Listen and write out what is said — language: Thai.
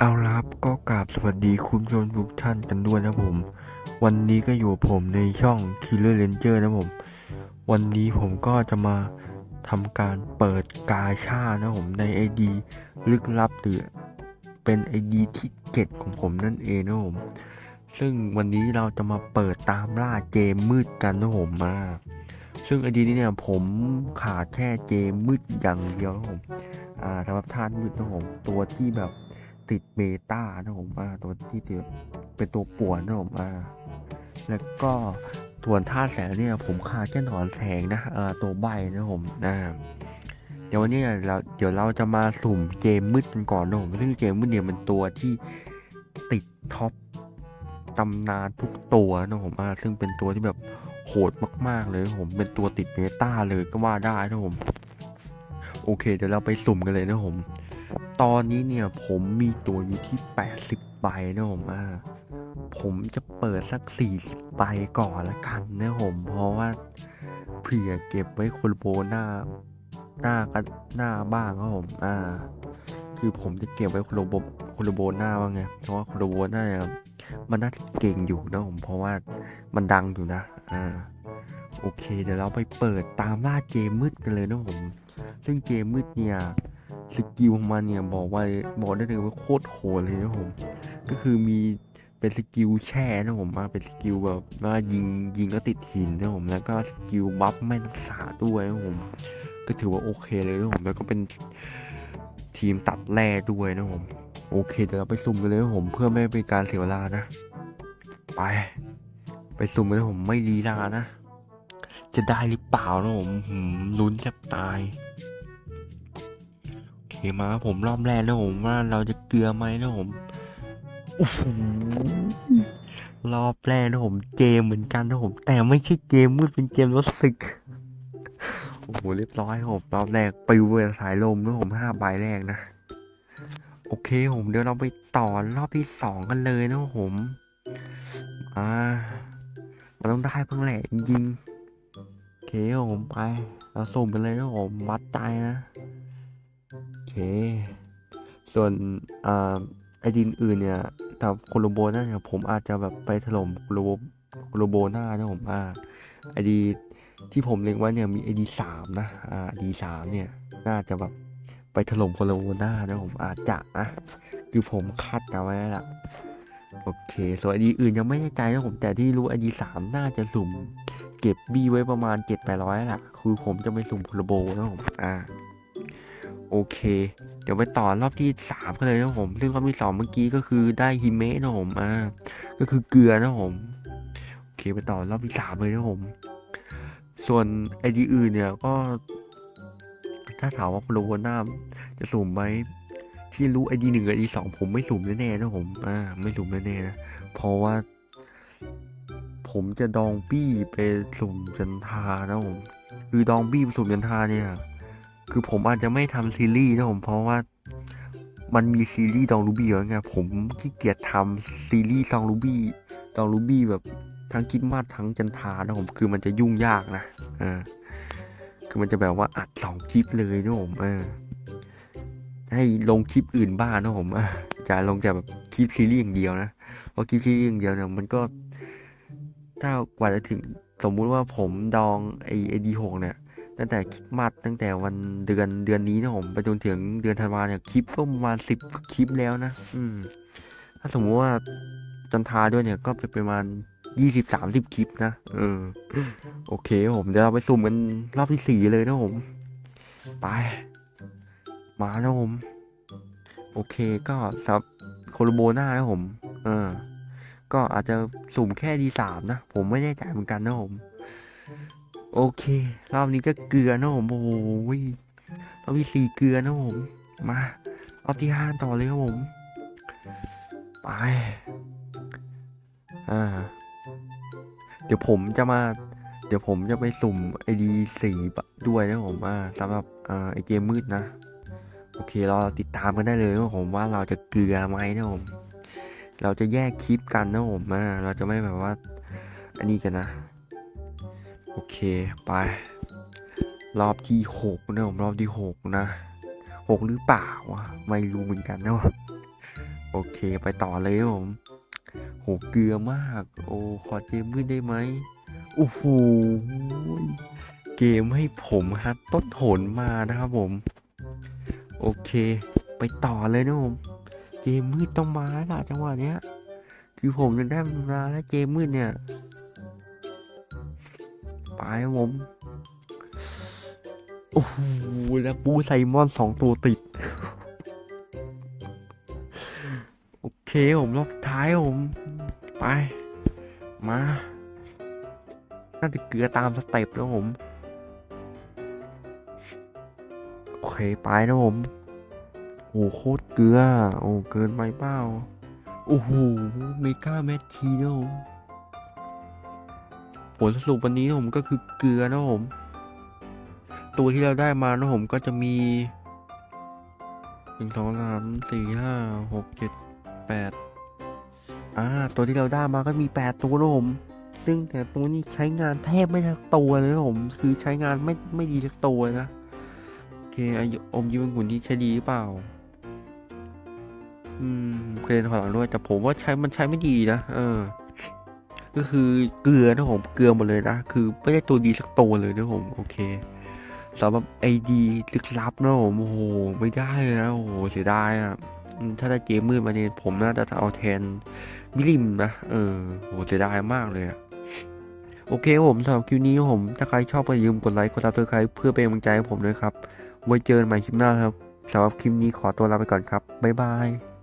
เอาละครับก็กราบสวัสดีคุณผู้ชมทุกท่านกันด้วยนะผม วันนี้ก็อยู่ผมในช่อง Killer Ranger นะผม วันนี้ผมก็จะมาทำการเปิดกาชานะผมใน ID ลึกลับหรือเป็น ID ที่เจ็ดของผมนั่นเองนะผม ซึ่งวันนี้เราจะมาเปิดตามล่าเกมมืดกันนะผมมา ซึ่ง ID นี้เนี่ยผมขาดแค่เกมมืดอย่างเดียวนะผม อ่าสำหรับท่านมืดนะผมตัวที่แบบ ติดเบต้านะผมอ่าตัวที่เป็นตัวป่วนนะผมอ่าแล้วก็ส่วนท่าตุแสงเนี่ยผมขาดแค่หนอนแสงนะอ่าตัวใบนะผมอ่าเดี๋ยววันนี้เราเดี๋ยวเราจะมาสุ่มเกมมืดกันก่อนนะผมซึ่งเกมมืดเนี่ยเป็นตัวที่ติดท็อปตำนานทุกตัวนะผมอ่าซึ่งเป็นตัวที่แบบโหดมาก ๆ เลยผมเป็นตัวติดเบต้าเลยก็ว่าได้นะผม โอเค เดี๋ยวเราไปสุ่มกันเลยนะผม ตอนนี้เนี่ยผมมีตัวอยู่ที่ 80ใบนะผมอ่าผมจะเปิดสัก 40ใบก่อนละกันนะผม เพราะว่าเผื่อเก็บไว้คนโบหน้า หน้ากันหน้าบ้างครับผมอ่า คือผมจะเก็บไว้คนโบคนโบหน้าว่าไง เพราะว่าคนโบหน้าเนี่ยมันน่าจะเก่งอยู่นะผม เพราะว่ามันดังอยู่นะ อ่า โอเค เดี๋ยวเราไปเปิดตามล่าเกมมืดกันเลยนะผม ซึ่งเกมมืดเนี่ย สกิลของมันเนี่ยบอกว่าบอกได้เลยว่าโคตรโหดเลยนะผม ก็คือมีเป็นสกิลแช่นะผมมาเป็นสกิลแบบว่ายิงยิงก็ติดหินนะผมแล้วก็สกิลบัฟไม่รักษาด้วยนะผม ก็ถือว่าโอเคเลยนะผมแล้วก็เป็นทีมตัดแร่ด้วยนะผมโอเคเดี๋ยวเราไปซุ่มกันเลยนะผมเพื่อไม่เป็นการเสียเวลานะ ไป ไปซุ่มกันเลยผมไม่ลีลานะ จะได้หรือเปล่านะผมหืมลุ้นแทบตาย โอเคมาครับผมรอบแรกนะผมว่าเราจะเกลือไหมนะผมโอ้โหรอบแรกนะผมเกมเหมือนกันนะผม แต่ไม่ใช่เกมมืดเป็นเกมรถศึกโอ้โหเรียบร้อยครับผมรอบแรกไปเวอร์สายลมนะผมห้าใบแรกนะโอเคผมเดี๋ยวเราไปต่อรอบที่สองกันเลยนะผมอ่ามันต้องได้เพิ่งแหละจริงๆโอเคครับผมไปเราสุ่มกันเลยนะผมวัดใจนะโอเค ส่วนอ่าไอดินอื่นเนี่ยแต่โคโลโบน่าเนี่ยผมอาจจะแบบไปถล่มโคโลโบโคโลโบน่านะผมอ่าไอดีที่ผมเล็งไว้เนี่ยมีไอดีสามนะอ่าดีสามเนี่ยน่าจะแบบไปถล่มโคโลโบน่านะผมอาจจะนะคือผมคาดเอาไว้แล้วล่ะโอเค ส่วนไอดีอื่นยังไม่แน่ใจนะผมแต่ที่รู้ไอดีสามน่าจะสุ่มเก็บบี้ไว้ประมาณ7 8 0 0แหละคือผมจะไปสุ่มพลโบนะผมอ่า โอเค เดี๋ยวไปต่อรอบที่ 3 กันเลยนะผม ซึ่งรอบที่ 2 เมื่อกี้ก็คือได้ฮิเมะนะผมอ่าก็คือเกลือนะผมโอเคไปต่อรอบที่ 3 เลยนะผม ส่วนไอดีอื่นเนี่ยก็ ถ้าถามว่าพลโบน้าจะสุ่มไหมที่รู้ไอดีหนึ่งไอดีสองผมไม่สุ่มแน่ๆนะผมอ่าไม่สุ่มแน่ๆนะเพราะว่า ผมจะดองบี้ไปสุ่มจันทานะผมคือดองบี้ไปสุ่มจันทาเนี่ย คือผมอาจจะไม่ทำซีรีส์นะผมเพราะว่ามันมีซีรีส์ดองรูบี้แล้วไงผมขี้เกียจทำซีรีส์ดองรูบี้ดองรูบี้แบบทั้งคิดมาทั้งจันทานะผมคือมันจะยุ่งยากนะเออคือมันจะแบบว่าอัดสองคลิปเลยนะผมเออให้ลงคลิปอื่นบ้างนะผมจะลงแต่แบบคลิปซีรีส์อย่างเดียวนะเพราะคลิปซีรีส์อย่างเดียวเนี่ยมันก็ถ้ากว่าจะถึงสมมุติว่าผมดองไอไอดีหกเนี่ย ตั้งแต่คริดมัดตั้งแต่วันเดือนเดือนนี้นะผมไปจนถึงเดือนธันวาเนี่ยคลิปก็ประมาณสิบคลิปแล้วนะ อืม ถ้าสมมุติว่าจันทาด้วยเนี่ยก็เป็นประมาณยี่สิบสามสิบคลิปนะเออโอเคผมเดี๋ยวเราไปสุ่มกันรอบที่สี่เลยนะผม ไป มานะผม โอเคก็สับโคโลโบนานะผม เออ ก็อาจจะสุ่มแค่ดีสามนะ ผมไม่แน่ใจเหมือนกันนะผม โอเค รอบนี้ก็เกลือนะผมโอ้โหรอบที่สี่เกลือนะผมมารอบที่ห้าต่อเลยครับผมไปอ่า เดี๋ยวผมจะมา เดี๋ยวผมจะไปสุ่มไอดีสี่ด้วยนะผมอ่าสำหรับอ่าไอเกมมืดนะโอเคเราติดตามกันได้เลยนะผมว่าเราจะเกลือไหมนะผมเราจะแยกคลิปกันนะผมอ่าเราจะไม่แบบว่า อันนี้กันนะ โอเค ไป รอบที่หกนะผมรอบที่หกนะหกหรือเปล่าวะไม่รู้เหมือนกันนะโอเคไปต่อเลยผมโหเกลือมาก โอ้ขอเจมมืดได้ไหมโอ้โหเกมให้ผมฮัดต้นโหนมานะครับผม โอเค ไปต่อเลยนะผมเจมมืดต้องมาละจังหวะเนี้ย คือผมจะได้มาแล้วเจมมืดเนี่ย ไปครับผม โอ้โห แล้วปูไซมอนสองตัวติด โอเคผมรอบท้ายผม ไป มา น่าจะเกลือตามสเต็ปแล้วผม โอเค ไปนะผม โอ้โคตรเกลือ โอ้ เกินไปเปล่า โอ้โห เมกาแมทชีนะผม ผลสรุปวันนี้นะผมก็คือเกลือนะผม ตัวที่เราได้มานะผมก็จะมีหนึ่งสองสามสี่ห้าหกเจ็ดแปดอ่า ตัวที่เราได้มาก็มีแปดตัวนะผม ซึ่งแต่ตัวนี้ใช้งานแทบไม่ทักตัวเลยนะผม คือใช้งานไม่ไม่ดีทักตัวนะโอเคไออมยิ้มองุ่นนี่ใช้ดีหรือเปล่า อืมเกรนถอยหลังด้วยแต่ผมว่าใช้มันใช้ไม่ดีนะ เออ ก็คือเกลือนะผมเกลือหมดเลยนะ คือไม่ได้ตัวดีสักตัวเลยนะผมโอเคสำหรับไอดีลึกลับนะผมโอ้โหไม่ได้เลยนะโอ้โหเสียดายอะถ้าได้เจมมืดมาเนี่ยผมน่าจะเอาแทนมิลิมนะเออโหเสียดายมากเลยอะโอเคผมสำหรับคลิปนี้ผม ถ้าใครชอบก็อย่าลืมกดไลค์กดซับสไครต์เพื่อเป็นกำลังใจให้ผมด้วยครับไว้เจอกันใหม่คลิปหน้าครับสำหรับคลิปนี้ขอตัวลาไปก่อนครับบ๊ายบาย